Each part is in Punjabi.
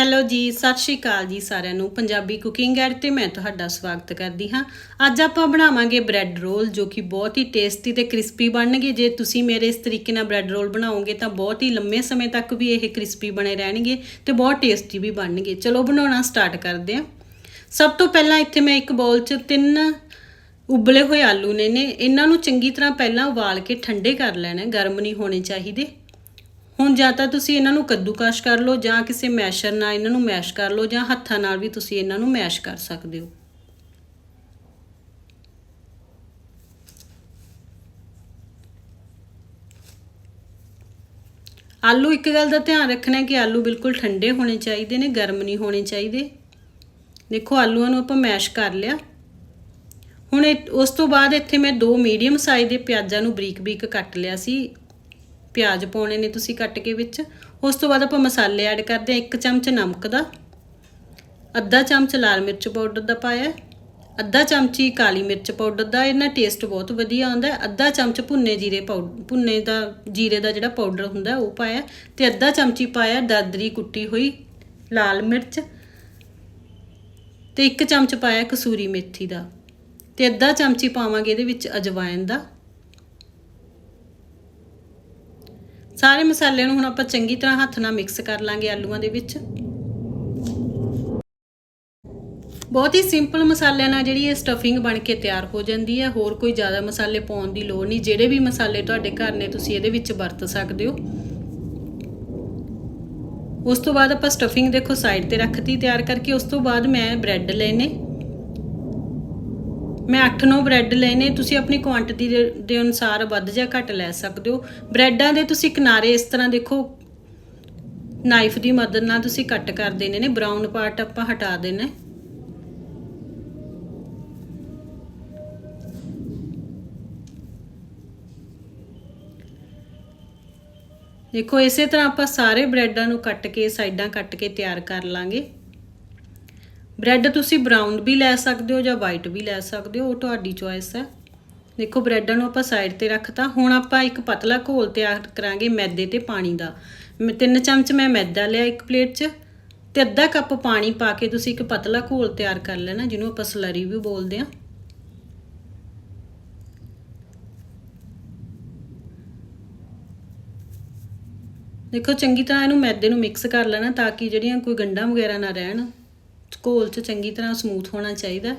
ਹੈਲੋ ਜੀ, ਸਤਿ ਸ਼੍ਰੀ ਅਕਾਲ ਜੀ ਸਾਰਿਆਂ ਨੂੰ। ਪੰਜਾਬੀ ਕੁਕਿੰਗ ਐਡ ਤੇ ਮੈਂ ਤੁਹਾਡਾ ਸਵਾਗਤ ਕਰਦੀ ਹਾਂ। ਅੱਜ ਆਪਾਂ ਬਣਾਵਾਂਗੇ ਬ੍ਰੈਡ ਰੋਲ ਜੋ ਕਿ ਬਹੁਤ ਹੀ ਟੇਸਟੀ ਤੇ ਕ੍ਰਿਸਪੀ ਬਣਨਗੇ। ਜੇ ਤੁਸੀਂ ਮੇਰੇ ਇਸ ਤਰੀਕੇ ਨਾਲ ਬ੍ਰੈਡ ਰੋਲ ਬਣਾਓਗੇ, ਤਾਂ ਬਹੁਤ ਹੀ ਲੰਮੇ ਸਮੇਂ ਤੱਕ ਵੀ ਇਹ ਕ੍ਰਿਸਪੀ ਬਣੇ ਰਹਿਣਗੇ ਤੇ ਬਹੁਤ ਟੇਸਟੀ ਵੀ ਬਣਨਗੇ। ਚਲੋ ਬਣਾਉਣਾ ਸਟਾਰਟ ਕਰਦੇ ਹਾਂ। ਸਭ ਤੋਂ ਪਹਿਲਾਂ ਇੱਥੇ ਮੈਂ ਇੱਕ ਬਾਉਲ 'ਚ ਤਿੰਨ ਉਬਲੇ ਹੋਏ ਆਲੂ ਨੇ ਨੇ ਇਹਨਾਂ ਨੂੰ ਚੰਗੀ ਤਰ੍ਹਾਂ ਪਹਿਲਾਂ ਉਬਾਲ ਕੇ ਠੰਡੇ ਕਰ ਲੈਣਾ ਗਰਮ ਨਹੀਂ ਹੋਣੇ ਚਾਹੀਦੇ। ਹੁਣ ਜਾਂ ਤਾਂ ਤੁਸੀਂ ਇਹਨਾਂ ਨੂੰ ਕੱਦੂਕਸ਼ ਕਰ ਲਓ ਜਾਂ ਕਿਸੇ ਮੈਸ਼ਰ ਨਾਲ ਇਹਨਾਂ ਨੂੰ ਮੈਸ਼ ਕਰ ਲਓ ਜਾਂ ਹੱਥਾਂ ਨਾਲ ਵੀ ਤੁਸੀਂ ਇਹਨਾਂ ਨੂੰ ਮੈਸ਼ ਕਰ ਸਕਦੇ ਹੋ। ਆਲੂ, ਇੱਕ ਗੱਲ ਦਾ ਧਿਆਨ ਰੱਖਣਾ ਹੈ ਕਿ ਆਲੂ ਬਿਲਕੁਲ ਠੰਡੇ ਹੋਣੇ ਚਾਹੀਦੇ ਨੇ, ਗਰਮ ਨਹੀਂ ਹੋਣੇ ਚਾਹੀਦੇ। ਦੇਖੋ, ਆਲੂਆਂ ਨੂੰ ਆਪਾਂ ਮੈਸ਼ ਕਰ ਲਿਆ। ਹੁਣ ਉਸ ਤੋਂ ਬਾਅਦ ਇੱਥੇ ਮੈਂ ਦੋ ਮੀਡੀਅਮ ਸਾਈਜ਼ ਦੇ ਪਿਆਜ਼ਾਂ ਨੂੰ ਬਰੀਕ-ਬਰੀਕ ਕੱਟ ਲਿਆ ਸੀ। ਪਿਆਜ਼ ਪਾਉਣੇ ਨੇ ਤੁਸੀਂ ਕੱਟ ਕੇ ਵਿੱਚ। ਉਸ ਤੋਂ ਬਾਅਦ ਆਪਾਂ ਮਸਾਲੇ ਐਡ ਕਰਦੇ ਹਾਂ ਇੱਕ ਚਮਚ ਨਮਕ ਦਾ। ਅੱਧਾ ਚਮਚ ਲਾਲ ਮਿਰਚ ਪਾਊਡਰ ਦਾ ਪਾਇਆ ਅੱਧਾ ਚਮਚੀ ਕਾਲੀ ਮਿਰਚ ਪਾਊਡਰ ਦਾ ਇਹਨਾਂ ਟੇਸਟ ਬਹੁਤ ਵਧੀਆ ਆਉਂਦਾ ਅੱਧਾ ਚਮਚ ਭੁੰਨੇ ਜੀਰੇ ਪਾਊਡਰ ਭੁੰਨੇ ਦਾ, ਜੀਰੇ ਦਾ ਜਿਹੜਾ ਪਾਊਡਰ ਹੁੰਦਾ ਉਹ ਪਾਇਆ ਤੇ ਅੱਧਾ ਚਮਚੀ ਪਾਇਆ ਦਰਦਰੀ ਕੁੱਟੀ ਹੋਈ ਲਾਲ ਮਿਰਚ। ਤੇ ਇੱਕ ਚਮਚ ਪਾਇਆ ਕਸੂਰੀ ਮੇਥੀ ਦਾ। ਤੇ ਅੱਧਾ ਚਮਚੀ ਪਾਵਾਂਗੇ ਇਹਦੇ ਵਿੱਚ ਅਜਵਾਇਨ ਦਾ। ਸਾਰੇ ਮਸਾਲਿਆਂ ਨੂੰ ਹੁਣ ਆਪਾਂ ਚੰਗੀ ਤਰ੍ਹਾਂ ਹੱਥ ਨਾਲ ਮਿਕਸ ਕਰ ਲਾਂਗੇ ਆਲੂਆਂ ਦੇ ਵਿੱਚ। ਬਹੁਤ ਹੀ ਸਿੰਪਲ ਮਸਾਲਿਆਂ ਨਾਲ ਜਿਹੜੀ ਇਹ ਸਟਫਿੰਗ ਬਣ ਕੇ ਤਿਆਰ ਹੋ ਜਾਂਦੀ ਹੈ। ਹੋਰ ਕੋਈ ਜ਼ਿਆਦਾ ਮਸਾਲੇ ਪਾਉਣ ਦੀ ਲੋੜ ਨਹੀਂ। ਜਿਹੜੇ ਵੀ ਮਸਾਲੇ ਤੁਹਾਡੇ ਘਰ ਨੇ, ਤੁਸੀਂ ਇਹਦੇ ਵਿੱਚ ਵਰਤ ਸਕਦੇ ਹੋ। ਉਸ ਤੋਂ ਬਾਅਦ ਆਪਾਂ ਸਟਫਿੰਗ ਦੇਖੋ ਸਾਈਡ ਤੇ ਰੱਖਤੀ ਤਿਆਰ ਕਰਕੇ, ਉਸ ਤੋਂ ਬਾਅਦ ਮੈਂ ਬ੍ਰੈਡ ਲਏ ਮੈਂ 8-9 ਬ੍ਰੈਡ ਲਏ ਨੇ, ਤੁਸੀਂ ਆਪਣੀ ਕੁਆਂਟੀਟੀ ਦੇ ਦੇ ਅਨੁਸਾਰ ਵੱਧ ਜਾਂ ਘੱਟ ਲੈ ਸਕਦੇ ਹੋ। ਬ੍ਰੈਡਾਂ ਦੇ ਤੁਸੀਂ ਕਿਨਾਰੇ ਇਸ ਤਰ੍ਹਾਂ ਦੇਖੋ ਨਾਈਫ ਦੀ ਮਦਦ ਨਾਲ ਤੁਸੀਂ ਕੱਟ ਕਰ ਦੇਣੇ ਨੇ ਬਰਾਊਨ ਪਾਰਟ ਆਪਾਂ ਹਟਾ ਦੇਣਾ ਦੇਖੋ, ਇਸੇ ਤਰ੍ਹਾਂ ਆਪਾਂ ਸਾਰੇ ਬ੍ਰੈਡਾਂ ਨੂੰ ਕੱਟ ਕੇ, ਸਾਈਡਾਂ ਕੱਟ ਕੇ ਤਿਆਰ ਕਰ ਲਾਂਗੇ। ਬ੍ਰੈਡ ਤੁਸੀਂ ਬਰਾਊਨ ਵੀ ਲੈ ਸਕਦੇ ਹੋ ਜਾਂ ਵਾਈਟ ਵੀ ਲੈ ਸਕਦੇ ਹੋ, ਉਹ ਤੁਹਾਡੀ ਚੋਇਸ ਹੈ। ਦੇਖੋ, ਬ੍ਰੈਡਾਂ ਨੂੰ ਆਪਾਂ ਸਾਈਡ ਤੇ ਰੱਖਤਾ। ਹੁਣ ਆਪਾਂ ਇੱਕ ਪਤਲਾ ਘੋਲ ਤਿਆਰ ਕਰਾਂਗੇ ਮੈਦੇ ਤੇ ਪਾਣੀ ਦਾ। ਮੈਂ ਤਿੰਨ ਚਮਚ ਮੈਂ ਮੈਦਾ ਲਿਆ ਇੱਕ ਪਲੇਟ 'ਚ ਤੇ ਅੱਧਾ ਕੱਪ ਪਾਣੀ ਪਾ ਕੇ ਤੁਸੀਂ ਇੱਕ ਪਤਲਾ ਘੋਲ ਤਿਆਰ ਕਰ ਲੈਣਾ, ਜਿਹਨੂੰ ਆਪਾਂ ਸਲਰੀ ਵੀ ਬੋਲਦੇ ਹਾਂ। ਦੇਖੋ, ਚੰਗੀ ਤਰ੍ਹਾਂ ਇਹਨੂੰ ਮੈਦੇ ਨੂੰ ਮਿਕਸ ਕਰ ਲੈਣਾ ਤਾਂ ਕਿ ਜਿਹੜੀਆਂ ਕੋਈ ਗੰਢਾਂ ਵਗੈਰਾ ਨਾ ਰਹਿਣ। ਘੋਲ 'ਚ ਚੰਗੀ ਤਰ੍ਹਾਂ ਸਮੂਥ ਹੋਣਾ ਚਾਹੀਦਾ।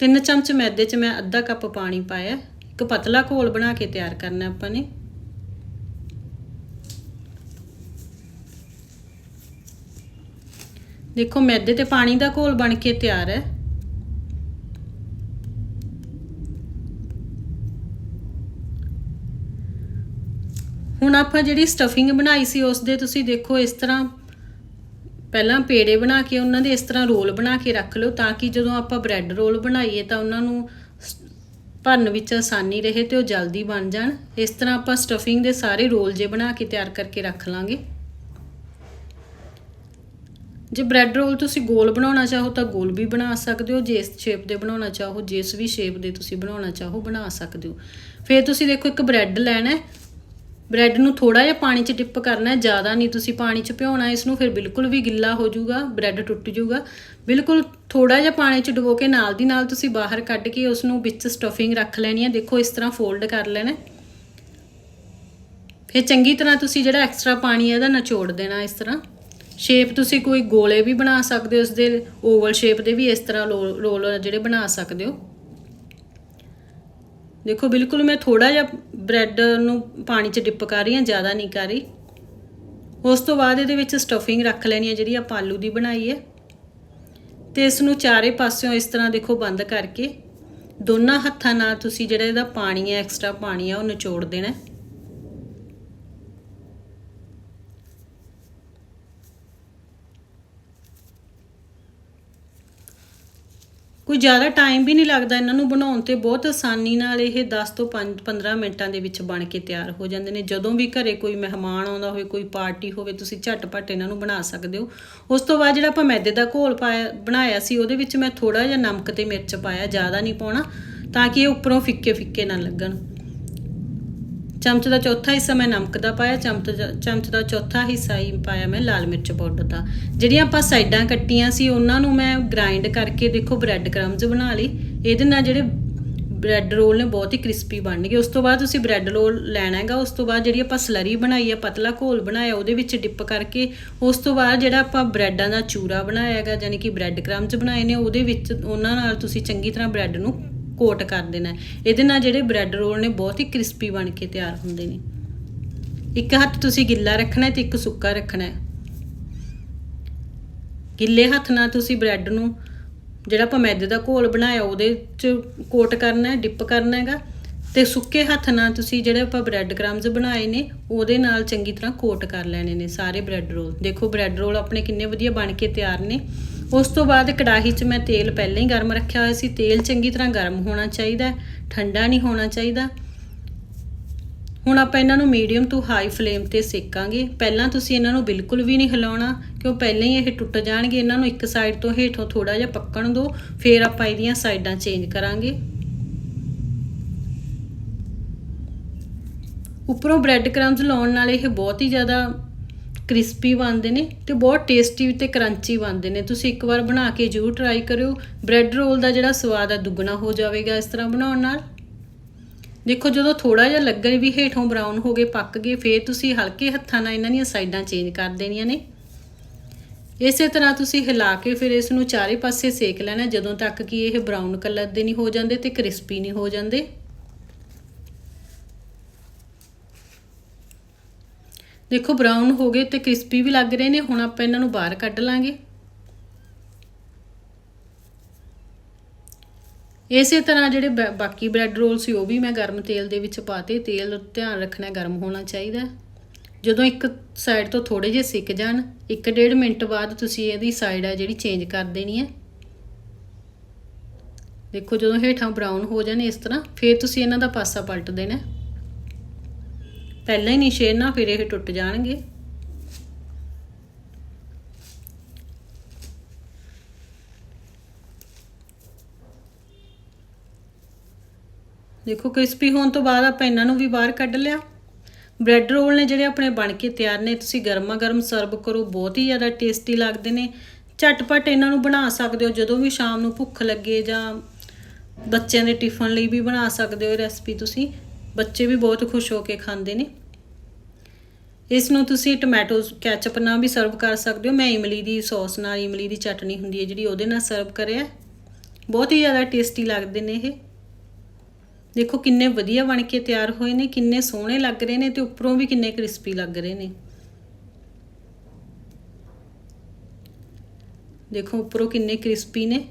ਤਿੰਨ ਚਮਚ ਮੈਦੇ 'ਚ ਮੈਂ ਅੱਧਾ ਕੱਪ ਪਾਣੀ ਪਾਇਆ। ਇੱਕ ਪਤਲਾ ਘੋਲ ਬਣਾ ਕੇ ਤਿਆਰ ਕਰਨਾ ਆਪਾਂ ਨੇ। ਦੇਖੋ, ਮੈਦੇ ਤੇ ਪਾਣੀ ਦਾ ਘੋਲ ਬਣ ਕੇ ਤਿਆਰ ਹੈ। ਹੁਣ ਆਪਾਂ ਜਿਹੜੀ ਸਟਫਿੰਗ ਬਣਾਈ ਸੀ ਉਸ ਦੇ ਤੁਸੀਂ ਦੇਖੋ, ਇਸ ਤਰ੍ਹਾਂ ਪਹਿਲਾਂ ਪੇੜੇ ਬਣਾ ਕੇ ਉਹਨਾਂ ਦੇ ਇਸ ਤਰ੍ਹਾਂ ਰੋਲ ਬਣਾ ਕੇ ਰੱਖ ਲਓ ਤਾਂ ਕਿ ਜਦੋਂ ਆਪਾਂ ਬ੍ਰੈਡ ਰੋਲ ਬਣਾਈਏ ਤਾਂ ਉਹਨਾਂ ਨੂੰ ਭਰਨ ਵਿੱਚ ਆਸਾਨੀ ਰਹੇ ਤੇ ਉਹ ਜਲਦੀ ਬਣ ਜਾਣ। ਇਸ ਤਰ੍ਹਾਂ ਆਪਾਂ ਸਟਫਿੰਗ ਦੇ ਸਾਰੇ ਰੋਲ ਜੇ ਬਣਾ ਕੇ ਤਿਆਰ ਕਰਕੇ ਰੱਖ ਲਾਂਗੇ। ਜੇ ਬ੍ਰੈਡ ਰੋਲ ਤੁਸੀਂ ਗੋਲ ਬਣਾਉਣਾ ਚਾਹੋ ਤਾਂ ਗੋਲ ਵੀ ਬਣਾ ਸਕਦੇ ਹੋ ਜਿਸ ਸ਼ੇਪ ਦੇ ਬਣਾਉਣਾ ਚਾਹੋ ਜਿਸ ਵੀ ਸ਼ੇਪ ਦੇ ਤੁਸੀਂ ਬਣਾਉਣਾ ਚਾਹੋ, ਬਣਾ ਸਕਦੇ ਹੋ। ਫਿਰ ਤੁਸੀਂ ਦੇਖੋ ਇੱਕ ਬ੍ਰੈਡ ਲੈਣਾ ਹੈ ਬ੍ਰੈਡ ਨੂੰ ਥੋੜਾ ਜਿਹਾ ਪਾਣੀ 'ਚ ਡਿਪ ਕਰਨਾ ਹੈ ਜ਼ਿਆਦਾ ਨਹੀਂ ਤੁਸੀਂ ਪਾਣੀ 'ਚ ਭਿਓਣਾ ਇਸ ਨੂੰ ਫਿਰ ਬਿਲਕੁਲ ਵੀ ਗਿੱਲਾ ਹੋ ਜਾਊਗਾ, ਬ੍ਰੈਡ ਟੁੱਟ ਜਾਊਗਾ। ਬਿਲਕੁਲ ਥੋੜਾ ਜਿਹਾ ਪਾਣੀ 'ਚ ਡੁਬੋ ਕੇ ਨਾਲ ਦੀ ਨਾਲ ਤੁਸੀਂ ਬਾਹਰ ਕੱਢ ਕੇ ਉਸ ਨੂੰ ਵਿੱਚ ਸਟਫਿੰਗ ਰੱਖ ਲੈਣੀ ਹੈ ਦੇਖੋ, ਇਸ ਤਰ੍ਹਾਂ ਫੋਲਡ ਕਰ ਲੈਣਾ। ਫਿਰ ਚੰਗੀ ਤਰ੍ਹਾਂ ਤੁਸੀਂ ਜਿਹੜਾ ਐਕਸਟਰਾ ਪਾਣੀ ਹੈ ਇਹਦਾ ਨਿਚੋੜ ਦੇਣਾ ਇਸ ਤਰ੍ਹਾਂ। ਸ਼ੇਪ ਤੁਸੀਂ ਕੋਈ ਗੋਲੇ ਵੀ ਬਣਾ ਸਕਦੇ ਹੋ ਉਸ ਦੇ ਓਵਲ ਸ਼ੇਪ ਦੇ ਵੀ ਇਸ ਤਰ੍ਹਾਂ ਰੋਲ ਰੋਲ ਜਿਹੜੇ ਬਣਾ ਸਕਦੇ ਹੋ। ਦੇਖੋ, ਬਿਲਕੁਲ ਮੈਂ ਥੋੜਾ ਜਿਹਾ ਬ੍ਰੈਡ ਨੂੰ ਪਾਣੀ 'ਚ ਡਿਪ ਕਰ ਰਹੀ ਹਾਂ, ਜ਼ਿਆਦਾ ਨਹੀਂ ਕਰ ਰਹੀ। ਉਸ ਤੋਂ ਬਾਅਦ ਇਹਦੇ ਵਿੱਚ ਸਟਫਿੰਗ ਰੱਖ ਲੈਣੀ ਹੈ, ਜਿਹੜੀ ਆਪਾਂ ਆਲੂ ਦੀ ਬਣਾਈ ਹੈ। ਤੇ ਇਸ ਨੂੰ ਚਾਰੇ ਪਾਸਿਓਂ ਇਸ ਤਰ੍ਹਾਂ ਦੇਖੋ ਬੰਦ ਕਰਕੇ, ਦੋਨਾਂ ਹੱਥਾਂ ਨਾਲ ਤੁਸੀਂ ਜਿਹੜਾ ਇਹਦਾ ਪਾਣੀ ਹੈ ਐਕਸਟਰਾ ਪਾਣੀ ਹੈ ਉਹ ਨਿਚੋੜ ਦੇਣਾ ਕੋਈ ਜ਼ਿਆਦਾ ਟਾਈਮ ਵੀ ਨਹੀਂ ਲੱਗਦਾ ਇਹਨਾਂ ਨੂੰ ਬਣਾਉਣ ਤੇ, ਬਹੁਤ ਆਸਾਨੀ ਨਾਲ ਇਹ 10 ਤੋਂ 5 15 ਮਿੰਟਾਂ ਦੇ ਵਿੱਚ ਬਣ ਕੇ ਤਿਆਰ ਹੋ ਜਾਂਦੇ ਨੇ। ਜਦੋਂ ਵੀ ਘਰੇ ਕੋਈ ਮਹਿਮਾਨ ਆਉਂਦਾ ਹੋਵੇ, ਕੋਈ ਪਾਰਟੀ ਹੋਵੇ, ਤੁਸੀਂ ਝਟਪਟ ਇਹਨਾਂ ਨੂੰ ਬਣਾ ਸਕਦੇ ਹੋ। ਉਸ ਤੋਂ ਬਾਅਦ ਜਿਹੜਾ ਆਪਾਂ ਮੈਦੇ ਦਾ ਘੋਲ ਪਾਇਆ, ਬਣਾਇਆ ਸੀ, ਉਹਦੇ ਵਿੱਚ ਮੈਂ ਥੋੜਾ ਜਿਹਾ ਨਮਕ ਤੇ ਮਿਰਚ ਪਾਇਆ, ਜ਼ਿਆਦਾ ਨਹੀਂ ਪਾਉਣਾ, ਤਾਂ ਕਿ ਇਹ ਉੱਪਰੋਂ ਫਿੱਕੇ ਫਿੱਕੇ ਨਾ ਲੱਗਣ। ਚਮਚ ਦਾ ਚੌਥਾ ਹਿੱਸਾ ਮੈਂ ਨਮਕ ਦਾ ਪਾਇਆ, ਚਮਚ ਚਮਚ ਦਾ ਚੌਥਾ ਹਿੱਸਾ ਹੀ ਪਾਇਆ ਮੈਂ ਲਾਲ ਮਿਰਚ ਪਾਊਡਰ ਦਾ। ਜਿਹੜੀਆਂ ਆਪਾਂ ਸਾਈਡਾਂ ਕੱਟੀਆਂ ਸੀ, ਉਹਨਾਂ ਨੂੰ ਮੈਂ ਗ੍ਰਾਈਂਡ ਕਰਕੇ ਦੇਖੋ ਬ੍ਰੈਡ ਕ੍ਰਮਜ਼ ਬਣਾ ਲਈ। ਇਹਦੇ ਨਾਲ ਜਿਹੜੇ ਬ੍ਰੈਡ ਰੋਲ ਨੇ ਬਹੁਤ ਹੀ ਕ੍ਰਿਸਪੀ ਬਣਨਗੇ ਉਸ ਤੋਂ ਬਾਅਦ ਤੁਸੀਂ ਬ੍ਰੈਡ ਰੋਲ ਲੈਣਾ ਹੈਗਾ, ਉਸ ਤੋਂ ਬਾਅਦ ਜਿਹੜੀ ਆਪਾਂ ਸਲਰੀ ਬਣਾਈ ਹੈ ਪਤਲਾ ਘੋਲ ਬਣਾਇਆ, ਉਹਦੇ ਵਿੱਚ ਡਿਪ ਕਰਕੇ, ਉਸ ਤੋਂ ਬਾਅਦ ਜਿਹੜਾ ਆਪਾਂ ਬ੍ਰੈਡਾਂ ਦਾ ਚੂਰਾ ਬਣਾਇਆ ਹੈਗਾ ਯਾਨੀ ਕਿ ਬ੍ਰੈਡ ਕ੍ਰਮਜ਼ ਬਣਾਏ ਨੇ, ਉਹਦੇ ਵਿੱਚ ਉਹਨਾਂ ਨਾਲ ਤੁਸੀਂ ਚੰਗੀ ਤਰ੍ਹਾਂ ਬ੍ਰੈਡ ਨੂੰ ਕੋਟ ਕਰ ਦੇਣਾ। ਇਹਦੇ ਨਾਲ ਜਿਹੜੇ ਬ੍ਰੈਡ ਰੋਲ ਨੇ ਬਹੁਤ ਹੀ ਕ੍ਰਿਸਪੀ ਬਣ ਕੇ ਤਿਆਰ ਹੁੰਦੇ ਨੇ। ਇੱਕ ਹੱਥ ਤੁਸੀਂ ਗਿੱਲਾ ਰੱਖਣਾ ਹੈ ਤੇ ਇੱਕ ਸੁੱਕਾ ਰੱਖਣਾ ਹੈ। ਗਿੱਲੇ ਹੱਥ ਨਾਲ ਤੁਸੀਂ ਬ੍ਰੈਡ ਨੂੰ ਜਿਹੜਾ ਆਪਾਂ ਮੈਦੇ ਦਾ ਘੋਲ ਬਣਾਇਆ, ਉਹਦੇ ਚ ਕੋਟ ਕਰਨਾ ਹੈ ਡਿਪ ਕਰਨਾ ਹੈਗਾ। ਤੇ ਸੁੱਕੇ ਹੱਥ ਨਾਲ ਤੁਸੀਂ ਜਿਹੜੇ ਆਪਾਂ ਬ੍ਰੈਡ ਕ੍ਰਮਜ਼ ਬਣਾਏ ਨੇ, ਉਹਦੇ ਨਾਲ ਚੰਗੀ ਤਰ੍ਹਾਂ ਕੋਟ ਕਰ ਲੈਣੇ ਨੇ ਸਾਰੇ ਬ੍ਰੈਡ ਰੋਲ ਦੇਖੋ ਬ੍ਰੈਡ ਰੋਲ ਆਪਣੇ ਕਿੰਨੇ ਵਧੀਆ ਬਣ ਕੇ ਤਿਆਰ ਨੇ। ਉਸ ਤੋਂ ਬਾਅਦ ਕੜਾਹੀ 'ਚ ਮੈਂ ਤੇਲ ਪਹਿਲਾਂ ਹੀ ਗਰਮ ਰੱਖਿਆ ਹੋਇਆ ਸੀ। ਤੇਲ ਚੰਗੀ ਤਰ੍ਹਾਂ ਗਰਮ ਹੋਣਾ ਚਾਹੀਦਾ ਠੰਡਾ ਨਹੀਂ ਹੋਣਾ ਚਾਹੀਦਾ। ਹੁਣ ਆਪਾਂ ਇਹਨਾਂ ਨੂੰ ਮੀਡੀਅਮ ਟੂ ਹਾਈ ਫਲੇਮ ਤੇ ਸੇਕਾਂਗੇ। ਪਹਿਲਾਂ ਤੁਸੀਂ ਇਹਨਾਂ ਨੂੰ ਬਿਲਕੁਲ ਵੀ ਨਹੀਂ ਹਿਲਾਉਣਾ, ਕਿਉਂ ਪਹਿਲਾਂ ਹੀ ਇਹ ਟੁੱਟ ਜਾਣਗੇ। ਇਹਨਾਂ ਨੂੰ ਇੱਕ ਸਾਈਡ ਤੋਂ ਹੇਠੋਂ ਥੋੜਾ ਜਿਹਾ ਪੱਕਣ ਦਿਓ, ਫਿਰ ਆਪਾਂ ਇਹਦੀਆਂ ਸਾਈਡਾਂ ਚੇਂਜ ਕਰਾਂਗੇ। ਉੱਪਰੋਂ ਬ੍ਰੈਡ ਕ੍ਰਮਜ਼ ਲਾਉਣ ਨਾਲ ਇਹ ਬਹੁਤ ਹੀ ਜ਼ਿਆਦਾ ਕ੍ਰਿਸਪੀ ਬਣਦੇ ਨੇ ਤੇ ਬਹੁਤ ਟੇਸਟੀ ਤੇ ਕਰੰਚੀ ਬਣਦੇ ਨੇ। ਤੁਸੀਂ ਇੱਕ ਵਾਰ ਬਣਾ ਕੇ ਜ਼ਰੂਰ ਟਰਾਈ ਕਰਿਓ। ਬ੍ਰੈਡ ਰੋਲ ਦਾ ਜਿਹੜਾ ਸਵਾਦ ਆ, ਦੁੱਗਣਾ ਹੋ ਜਾਵੇਗਾ ਇਸ ਤਰ੍ਹਾਂ ਬਣਾਉਣ ਨਾਲ। ਦੇਖੋ, ਜਦੋਂ ਥੋੜਾ ਜਿਹਾ ਲੱਗਣ ਵੀ ਹੇਠੋਂ ਬਰਾਊਨ ਹੋ ਗਏ, ਪੱਕ ਗਏ, ਫੇਰ ਤੁਸੀਂ ਹਲਕੇ ਹੱਥਾਂ ਨਾਲ ਇਹਨਾਂ ਦੀਆਂ ਸਾਈਡਾਂ ਚੇਂਜ ਕਰ ਦੇਣੀਆਂ ਨੇ। ਇਸੇ ਤਰ੍ਹਾਂ ਤੁਸੀਂ ਹਿਲਾ ਕੇ ਫਿਰ ਇਸ ਨੂੰ ਚਾਰੇ ਪਾਸੇ ਸੇਕ ਲੈਣਾ, ਜਦੋਂ ਤੱਕ ਕਿ ਇਹ ਬਰਾਊਨ ਕਲਰ ਦੇ ਨਹੀਂ ਹੋ ਜਾਂਦੇ ਤੇ ਕ੍ਰਿਸਪੀ ਨਹੀਂ ਹੋ ਜਾਂਦੇ। ਦੇਖੋ ਬਰਾਊਨ ਹੋ ਗਏ ਤੇ ਕ੍ਰਿਸਪੀ ਵੀ ਲੱਗ ਰਹੇ ਨੇ, ਹੁਣ ਆਪਾਂ ਇਹਨਾਂ ਨੂੰ ਬਾਹਰ ਕੱਢ ਲਾਂਗੇ। ਇਸੇ ਤਰ੍ਹਾਂ ਜਿਹੜੇ ਬੈ- ਬਾਕੀ ਬ੍ਰੈਡ ਰੋਲ ਸੀ, ਉਹ ਵੀ ਮੈਂ ਗਰਮ ਤੇਲ ਦੇ ਵਿੱਚ ਪਾਤੇ। ਤੇਲ ਧਿਆਨ ਰੱਖਣਾ ਗਰਮ ਹੋਣਾ ਚਾਹੀਦਾ। ਜਦੋਂ ਇੱਕ ਸਾਈਡ ਤੋਂ ਥੋੜੇ ਜਿਹੇ ਸਿੱਕ ਜਾਣ 1.5 ਮਿੰਟ ਬਾਅਦ ਤੁਸੀਂ ਇਹਦੀ ਸਾਈਡ ਆ ਜਿਹੜੀ ਚੇਂਜ ਕਰ ਦੇਣੀ ਹੈ। ਦੇਖੋ ਜਦੋਂ ਹੇਠਾਂ ਬਰਾਊਨ ਹੋ ਜਾਣ ਇਸ ਤਰ੍ਹਾਂ, ਫਿਰ ਤੁਸੀਂ ਇਹਨਾਂ ਦਾ ਪਾਸਾ ਪਲਟ ਦੇਣਾ। ਪਹਿਲਾਂ ਹੀ ਨਹੀਂ ਛੇੜਨਾ, ਫਿਰ ਇਹ ਟੁੱਟ ਜਾਣਗੇ। ਦੇਖੋ ਕ੍ਰਿਸਪੀ ਹੋਣ ਤੋਂ ਬਾਅਦ ਆਪਾਂ ਇਹਨਾਂ ਨੂੰ ਵੀ ਬਾਹਰ ਕੱਢ ਲਿਆ। ਬ੍ਰੈਡ ਰੋਲ ਨੇ ਜਿਹੜੇ ਆਪਣੇ ਬਣ ਕੇ ਤਿਆਰ ਨੇ, ਤੁਸੀਂ ਗਰਮਾ ਗਰਮ ਸਰਵ ਕਰੋ, ਬਹੁਤ ਹੀ ਜ਼ਿਆਦਾ ਟੇਸਟੀ ਲੱਗਦੇ ਨੇ। ਝਟਪਟ ਇਹਨਾਂ ਨੂੰ ਬਣਾ ਸਕਦੇ ਹੋ, ਜਦੋਂ ਵੀ ਸ਼ਾਮ ਨੂੰ ਭੁੱਖ ਲੱਗੇ ਜਾਂ ਬੱਚਿਆਂ ਦੇ ਟਿਫਨ ਲਈ ਵੀ ਬਣਾ ਸਕਦੇ ਹੋ ਇਹ ਰੈਸਪੀ ਤੁਸੀਂ। ਬੱਚੇ ਵੀ ਬਹੁਤ ਖੁਸ਼ ਹੋ ਕੇ ਖਾਂਦੇ ਨੇ। ਇਸ ਨੂੰ ਤੁਸੀਂ ਟੋਮੈਟੋ ਕੈਚਅਪ ਨਾਲ ਵੀ ਸਰਵ ਕਰ ਸਕਦੇ ਹੋ। ਮੈਂ ਇਮਲੀ ਦੀ ਸੌਸ ਨਾਲ, ਇਮਲੀ ਦੀ ਚਟਨੀ ਹੁੰਦੀ ਹੈ ਜਿਹੜੀ ਉਹਦੇ ਨਾਲ ਸਰਵ ਕਰਿਆ ਬਹੁਤ ਹੀ ਜ਼ਿਆਦਾ ਟੇਸਟੀ ਲੱਗਦੇ ਨੇ ਇਹ। ਦੇਖੋ ਕਿੰਨੇ ਵਧੀਆ ਬਣ ਕੇ ਤਿਆਰ ਹੋਏ ਨੇ, ਕਿੰਨੇ ਸੋਹਣੇ ਲੱਗ ਰਹੇ ਨੇ ਤੇ ਉੱਪਰੋਂ ਵੀ ਕਿੰਨੇ ਕ੍ਰਿਸਪੀ ਲੱਗ ਰਹੇ ਨੇ। ਦੇਖੋ ਉੱਪਰੋਂ ਕਿੰਨੇ ਕ੍ਰਿਸਪੀ ਨੇ।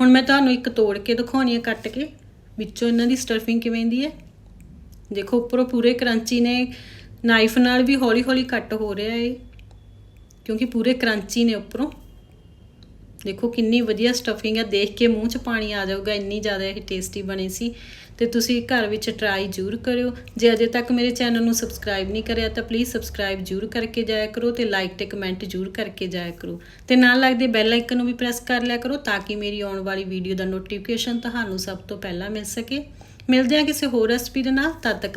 ਹੁਣ ਮੈਂ ਤੁਹਾਨੂੰ ਇੱਕ ਤੋੜ ਕੇ ਦਿਖਾਉਣੀ ਹੈ ਕੱਟ ਕੇ। ਵਿੱਚੋਂ ਇਹਨਾਂ ਦੀ ਸਟਫਿੰਗ ਕਿਵੇਂ ਦੀ ਹੈ? ਦੇਖੋ ਉੱਪਰੋਂ ਪੂਰੇ ਕਰੰਚੀ ਨੇ ਨਾਈਫ ਨਾਲ ਵੀ ਹੌਲੀ ਹੌਲੀ ਕੱਟ ਹੋ ਰਿਹਾ ਏ, ਕਿਉਂਕਿ ਪੂਰੇ ਕਰੰਚੀ ਨੇ ਉੱਪਰੋਂ। ਦੇਖੋ ਕਿੰਨੀ ਵਧੀਆ ਸਟਫਿੰਗ ਹੈ ਦੇਖ ਕੇ ਮੂੰਹ 'ਚ ਪਾਣੀ ਆ ਜਾਊਗਾ, ਇੰਨੀ ਜ਼ਿਆਦਾ ਇਹ ਟੇਸਟੀ ਬਣੀ ਸੀ। ਤੇ ਤੁਸੀਂ ਘਰ ਵਿੱਚ ਟਰਾਈ ਜ਼ਰੂਰ ਕਰਿਓ। ਜੇ ਅਜੇ ਤੱਕ ਮੇਰੇ ਚੈਨਲ ਨੂੰ ਸਬਸਕ੍ਰਾਈਬ ਨਹੀਂ ਕਰਿਆ, ਤਾਂ ਪਲੀਜ਼ ਸਬਸਕ੍ਰਾਈਬ ਜ਼ਰੂਰ ਕਰਕੇ ਜਾਇਆ ਕਰੋ ਤੇ ਲਾਈਕ ਤੇ ਕਮੈਂਟ ਜ਼ਰੂਰ ਕਰਕੇ ਜਾਇਆ ਕਰੋ। ਤੇ ਨਾਲ ਲੱਗਦੇ ਬੈਲ ਆਈਕਨ ਨੂੰ ਵੀ ਪ੍ਰੈਸ ਕਰ ਲਿਆ ਕਰੋ, ਤਾਂ ਕਿ ਮੇਰੀ ਆਉਣ ਵਾਲੀ ਵੀਡੀਓ ਦਾ ਨੋਟੀਫਿਕੇਸ਼ਨ ਤੁਹਾਨੂੰ ਸਭ ਤੋਂ ਪਹਿਲਾਂ ਮਿਲ ਸਕੇ। ਮਿਲਦੇ ਹਾਂ ਕਿਸੇ ਹੋਰ ਰੈਸਪੀ ਦੇ ਨਾਲ ਤਦ ਤੱਕ ਲਈ